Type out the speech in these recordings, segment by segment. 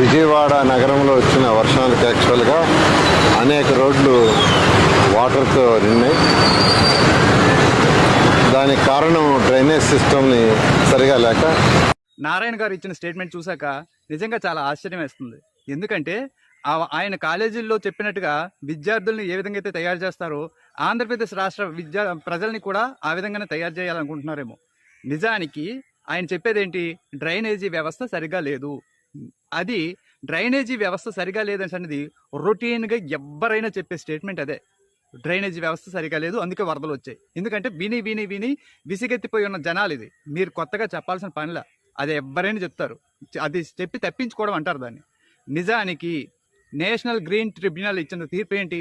విజయవాడ నగరంలో వచ్చిన వర్షానికి యాక్చువల్గా అనేక రోడ్లు వాటర్తో నిన్నాయి దానికి కారణం డ్రైనేజ్ సిస్టమ్ని సరిగా లేక నారాయణ గారు ఇచ్చిన స్టేట్మెంట్ చూశాక నిజంగా చాలా ఆశ్చర్యం వేస్తుంది. ఎందుకంటే ఆ- ఆయన కాలేజీల్లో చెప్పినట్టుగా విద్యార్థుల్ని ఏ విధంగా అయితే తయారు చేస్తారో ఆంధ్రప్రదేశ్ రాష్ట్ర విద్యా ప్రజల్ని కూడా ఆ విధంగానే తయారు చేయాలనుకుంటున్నారేమో. నిజానికి ఆయన చెప్పేదేంటి? డ్రైనేజీ వ్యవస్థ సరిగా లేదు. అది డ్రైనేజీ వ్యవస్థ సరిగా లేదని అనేది రొటీన్గా ఎవరైనా చెప్పే స్టేట్మెంట్ అదే. డ్రైనేజీ వ్యవస్థ సరిగా లేదు అందుకే వరదలు వచ్చాయి. ఎందుకంటే విని విని విని విసిగెత్తిపోయి ఉన్న జనాలు ఇది మీరు కొత్తగా చెప్పాల్సిన పనిలా అది ఎవరైనా చెప్తారు. అది చెప్పి తప్పించుకోవడం అంటారు దాన్ని. నిజానికి నేషనల్ గ్రీన్ ట్రిబ్యునల్ ఇచ్చిన తీర్పు ఏంటి?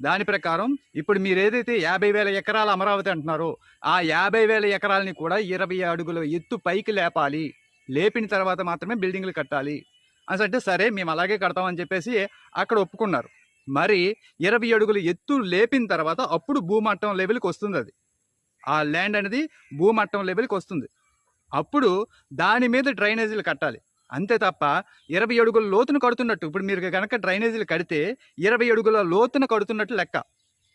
దాని ప్రకారం ఇప్పుడు మీరు ఏదైతే యాభై వేల ఎకరాల అమరావతి అంటున్నారో ఆ యాభై వేల ఎకరాలని కూడా ఇరవై అడుగుల ఎత్తు పైకి లేపాలి. లేపిన తర్వాత మాత్రమే బిల్డింగ్లు కట్టాలి. అని అంటే సరే మేము అలాగే కడతామని చెప్పేసి అక్కడ ఒప్పుకున్నారు. మరి ఇరవై అడుగుల ఎత్తు లేపిన తర్వాత అప్పుడు భూమట్టం లెవెల్కి వస్తుంది అది. ఆ ల్యాండ్ అనేది భూమట్టం లెవెల్కి వస్తుంది. అప్పుడు దాని మీద డ్రైనేజీలు కట్టాలి. అంతే తప్ప ఇరవై అడుగుల లోతును కడుతున్నట్టు ఇప్పుడు మీరు కనుక డ్రైనేజీలు కడితే ఇరవై అడుగుల లోతున కడుతున్నట్టు లెక్క.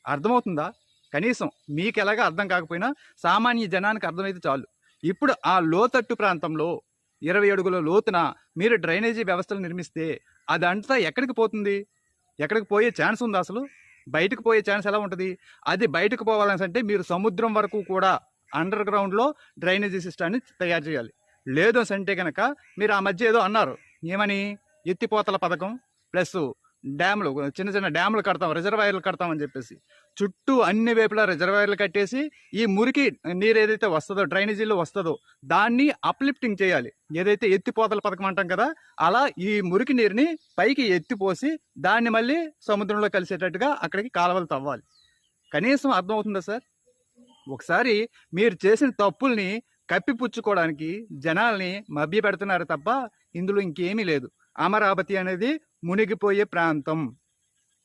అర్థమవుతుందా? కనీసం మీకు ఎలాగా అర్థం కాకపోయినా సామాన్య జనానికి అర్థమైతే చాలు. ఇప్పుడు ఆ లోతట్టు ప్రాంతంలో ఇరవై అడుగుల లోతున మీరు డ్రైనేజీ వ్యవస్థలు నిర్మిస్తే అదంతా ఎక్కడికి పోతుంది? ఎక్కడికి పోయే ఛాన్స్ ఉంది అసలు? బయటకు పోయే ఛాన్స్ ఎలా ఉంటుంది? అది బయటకు పోవాలని అంటే మీరు సముద్రం వరకు కూడా అండర్ గ్రౌండ్లో డ్రైనేజీ సిస్టాన్ని తయారు చేయాలి. లేదు అని అంటే కనుక మీరు ఆ మధ్య ఏదో అన్నారు. ఏమని? ఎత్తిపోతల పథకం ప్లస్ డ్యాములు చిన్న చిన్న డ్యాములు కడతాం రిజర్వాయర్లు కడతామని చెప్పేసి. చుట్టూ అన్ని వైపులా రిజర్వాయర్లు కట్టేసి ఈ మురికి నీరు ఏదైతే వస్తుందో డ్రైనేజీలో వస్తుందో దాన్ని అప్లిఫ్టింగ్ చేయాలి. ఏదైతే ఎత్తిపోతల పథకం అంటాం కదా అలా ఈ మురికి నీరుని పైకి ఎత్తిపోసి దాన్ని మళ్ళీ సముద్రంలో కలిసేటట్టుగా అక్కడికి కాలువలు తవ్వాలి. కనీసం అర్థమవుతుందా సార్? ఒకసారి మీరు చేసిన తప్పుల్ని కప్పిపుచ్చుకోవడానికి జనాల్ని మభ్య పెడుతున్నారు తప్ప ఇందులో ఇంకేమీ లేదు. అమరావతి అనేది మునిగిపోయే ప్రాంతం.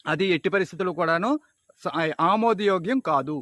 అది ఎట్టి పరిస్థితులు కూడాను ఆమోదయోగ్యం కాదు.